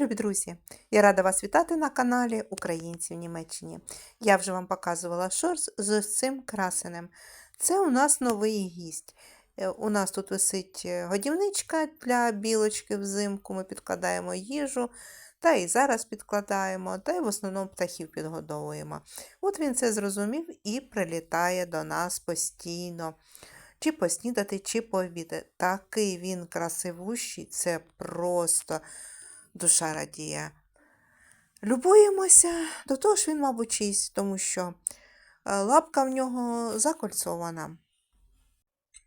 любі друзі! Я рада вас вітати на каналі Українці в Німеччині. Я вже вам показувала шорс з цим красенем. Це у нас новий гість. Е, У нас тут висить е, годівничка для білочки взимку, ми підкладаємо їжу, та і зараз підкладаємо, та й в основному птахів підгодовуємо. От він це зрозумів і прилітає до нас постійно. Чи поснідати, чи пообідати. Такий він красивущий, це просто душа радіє. Любуємося, до того ж він, мабуть, чийсь, тому що е, лапка в нього закольцована.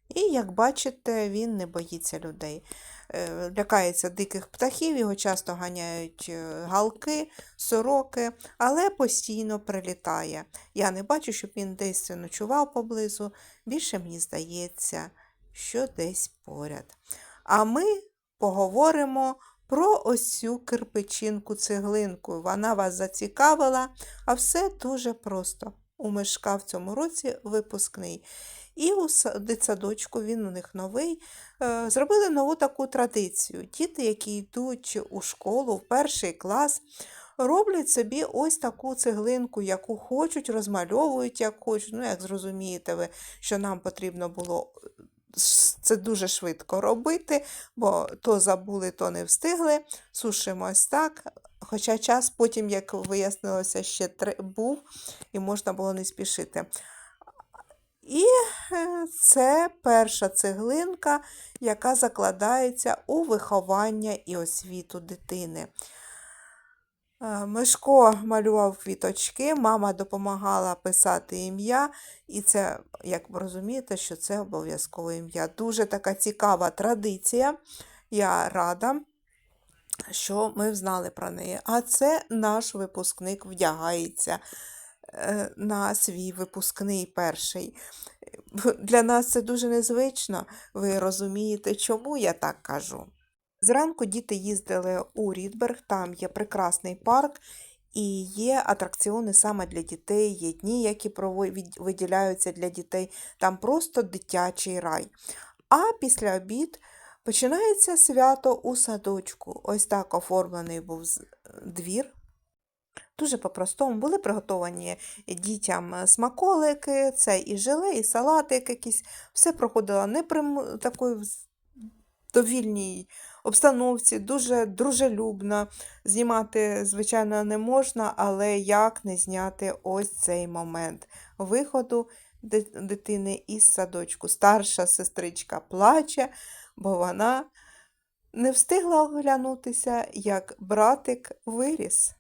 І, як бачите, він не боїться людей. Е, Лякається диких птахів, його часто ганяють е, галки, сороки, але постійно прилітає. Я не бачу, щоб він десь ночував поблизу. Більше мені здається, що десь поряд. А ми поговоримо про ось цю кирпичинку цеглинку. Вона вас зацікавила, а все дуже просто. У Мишка в цьому році випускний. І у са- дитсадочку, він у них новий, е, зробили нову таку традицію. Діти, які йдуть у школу, в перший клас, роблять собі ось таку цеглинку, яку хочуть, розмальовують, як хочуть. Ну, як зрозумієте ви, що нам потрібно було це дуже швидко робити, бо то забули, то не встигли. Сушимо ось так. Хоча час потім, як вияснилося, ще був і можна було не спішити. І е, це перша цеглинка, яка закладається у виховання і освіту дитини. Е, Мишко малював квіточки, мама допомагала писати ім'я, і це, як ви розумієте, що це обов'язкове ім'я. Дуже така цікава традиція. Я рада, що ми знали про неї. А це наш випускник вдягається е, на свій випускний перший. Для нас це дуже незвично. Ви розумієте, чому я так кажу? Зранку діти їздили у Рідберг, там є прекрасний парк, і є атракціони саме для дітей, є дні, які виділяються для дітей. Там просто дитячий рай. А після обід починається свято у садочку. Ось так оформлений був двір. Дуже по-простому були приготовані дітям смаколики, це і желе, і салатик якийсь. Все проходило не при такої довільній обстановці, дуже дружелюбно. Знімати, звичайно, не можна, але як не зняти ось цей момент виходу дитини із садочку. Старша сестричка плаче, бо вона не встигла оглянутися, як братик виріс.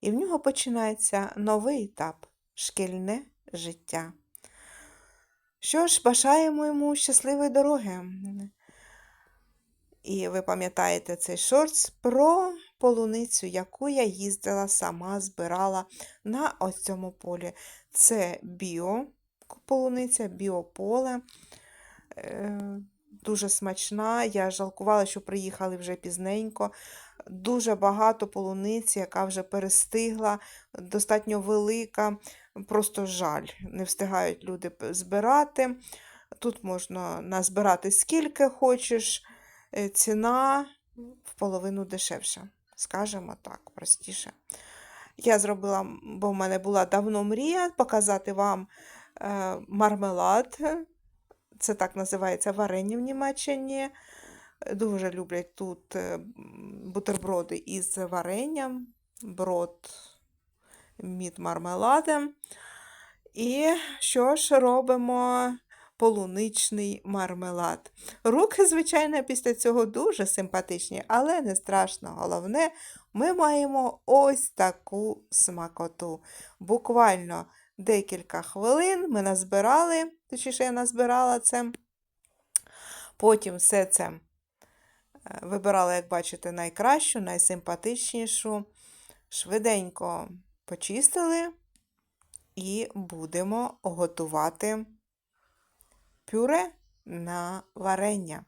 І в нього починається новий етап шкільне життя. Що ж, бажаємо йому щасливої дороги. І ви пам'ятаєте цей шортс про полуницю, яку я їздила сама збирала на ось цьому полі. Це біо полуниця, біополе. Е, Дуже смачна. Я жалкувала, що приїхали вже пізненько. Дуже багато полуниці, яка вже перестигла, достатньо велика. Просто жаль, не встигають люди збирати. Тут можна назбирати скільки хочеш. Е, Ціна в половину дешевша, скажімо так, простіше. Я зробила, бо в мене була давно мрія показати вам е, мармелад. Це так називається варення в Німеччині. Дуже люблять тут е, бутерброди із варенням, брод мід мармеладом. І що ж робимо? Полуничний мармелад. Руки, звичайно, після цього дуже симпатичні, але не страшно. Головне, ми маємо ось таку смакоту. Буквально декілька хвилин ми назбирали, точніше, я назбирала це. Потім все це е, вибирала, як бачите, найкращу, найсимпатичнішу. Швиденько почистили і будемо готувати пюре на варення.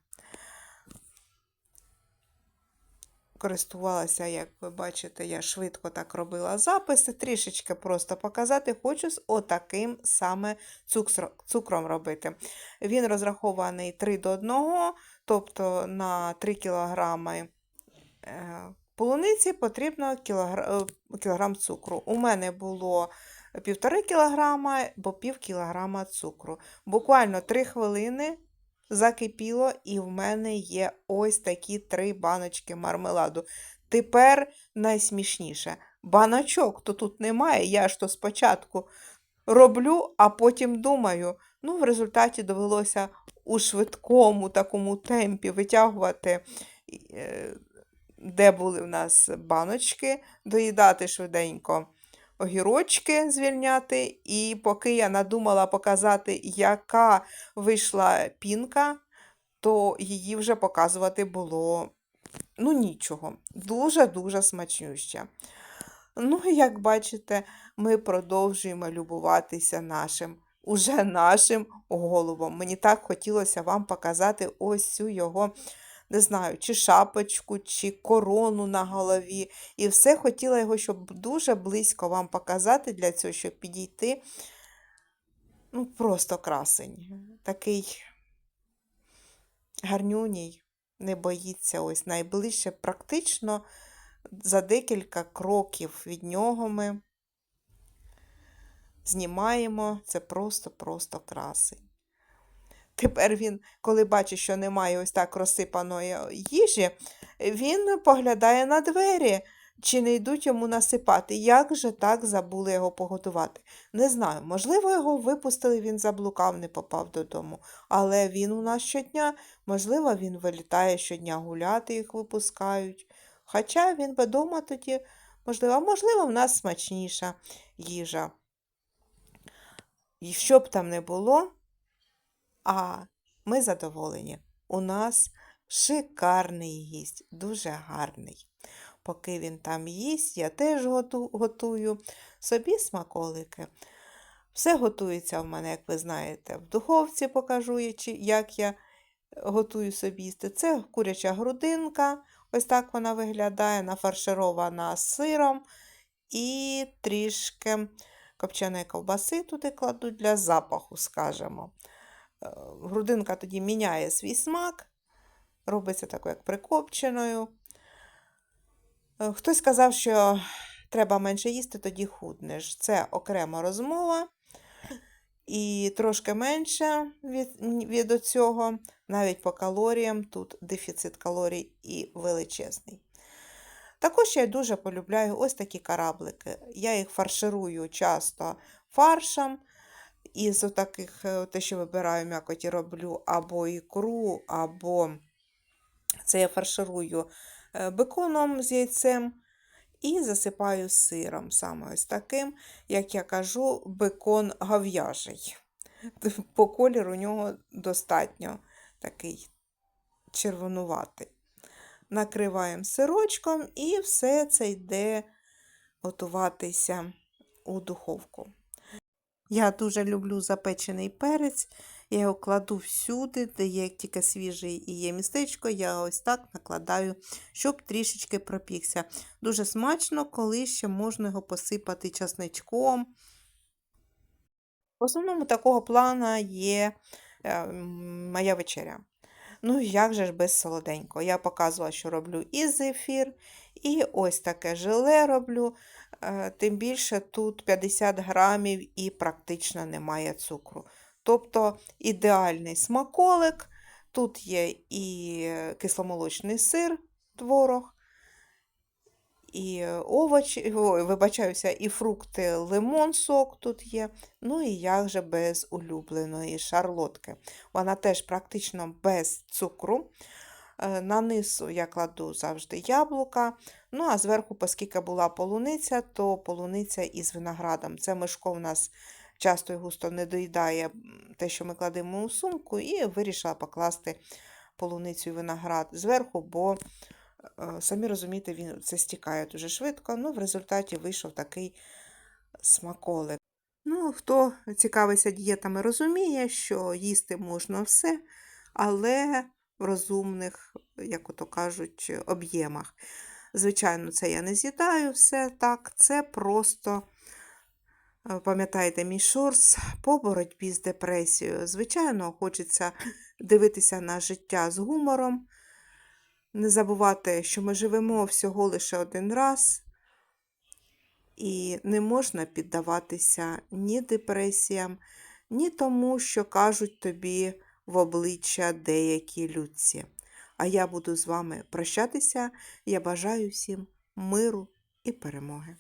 Користувалася, як ви бачите, я швидко так робила записи, трішечки просто показати, хочу з отаким саме цукром робити. Він розрахований 3 до 1, тобто на 3 кілограми е, полуниці потрібно кілограм цукру. У мене було півтори кілограма, бо пів кілограма цукру. Буквально 3 хвилини закипіло, і в мене є ось такі три баночки мармеладу. Тепер найсмішніше. Баночок то тут немає, я ж то спочатку роблю, а потім думаю. Ну, в результаті довелося у швидкому такому темпі витягувати, е, де були в нас баночки, доїдати швиденько огірочки звільняти. І поки я надумала показати, яка вийшла пінка, то її вже показувати було ну нічого. Дуже-дуже смачнюща. Ну, як бачите, ми продовжуємо любуватися нашим, уже нашим голубом. Мені так хотілося вам показати ось цю його, не знаю, чи шапочку, чи корону на голові. І все хотіла його, щоб дуже близько вам показати для цього, щоб підійти. Ну, просто красень. Такий гарнюній, не боїться ось найближче, практично за декілька кроків від нього ми знімаємо, це просто-просто красень. Тепер він, коли бачить, що немає ось так розсипаної їжі, він поглядає на двері, чи не йдуть йому насипати. Як же так забули його погодувати? Не знаю, можливо, його випустили, він заблукав, не попав додому. Але він у нас щодня, можливо, він вилітає щодня гуляти, їх випускають. Хоча він би дома тоді, можливо, а можливо, в нас смачніша їжа. І що б там не було, а ми задоволені. У нас шикарний гість, дуже гарний. Поки він там їсть, я теж готую собі смаколики. Все готується в мене, як ви знаєте, в духовці покажу, як я готую собі їсти. Це куряча грудинка, ось так вона виглядає, нафарширована сиром і трішки копченої ковбаси туди кладу для запаху, скажімо. Грудинка тоді міняє свій смак, робиться такою, як прикопченою. Е, Хтось сказав, що треба менше їсти, тоді худнеш. Це окрема розмова. І трошки менше від, від цього, навіть по калоріям, тут дефіцит калорій і величезний. Також я дуже полюбляю ось такі кораблики. Я їх фарширую часто фаршем. Із таких, те, що вибираю м'якоті, роблю або ікру, або це я фарширую е, беконом з яйцем і засипаю сиром. Саме ось таким, як я кажу, бекон гов'яжий. По кольору у нього достатньо такий червонуватий. Накриваємо сирочком і все це йде готуватися у духовку. Я дуже люблю запечений перець. Я його кладу всюди, де є тільки свіжий і є містечко, я ось так накладаю, щоб трішечки пропікся. Дуже смачно, коли ще можна його посипати часничком. В основному такого плана є е, моя вечеря. Ну, як же ж без солоденького. Я показувала, що роблю і зефір, і ось таке желе роблю. Е, Тим більше тут 50 грамів і практично немає цукру. Тобто ідеальний смаколик. Тут є і кисломолочний сир, творог, і овочі, ой, вибачаюся, і фрукти, лимон, сок тут є. Ну і як же без улюбленої шарлотки. Вона теж практично без цукру. Е, На низу я кладу завжди яблука. Ну, а зверху, оскільки була полуниця, то полуниця із виноградом. Це Мишко в нас часто і густо не доїдає те, що ми кладемо у сумку, і вирішила покласти полуницю і виноград зверху, бо, е, самі розумієте, він це стікає дуже швидко. Ну, в результаті вийшов такий смаколик. Ну, хто цікавиться дієтами, розуміє, що їсти можна все, але в розумних, як ото кажуть, об'ємах. Звичайно, це я не з'їдаю все так, це просто, е, пам'ятаєте, мій шорс по боротьбі з депресією. Звичайно, хочеться дивитися на життя з гумором. не забувати, що ми живемо всього лише один раз, і не можна піддаватися ні депресіям, ні тому, що кажуть тобі в обличчя деякі людці. А я буду з вами прощатися. Я бажаю всім миру і перемоги.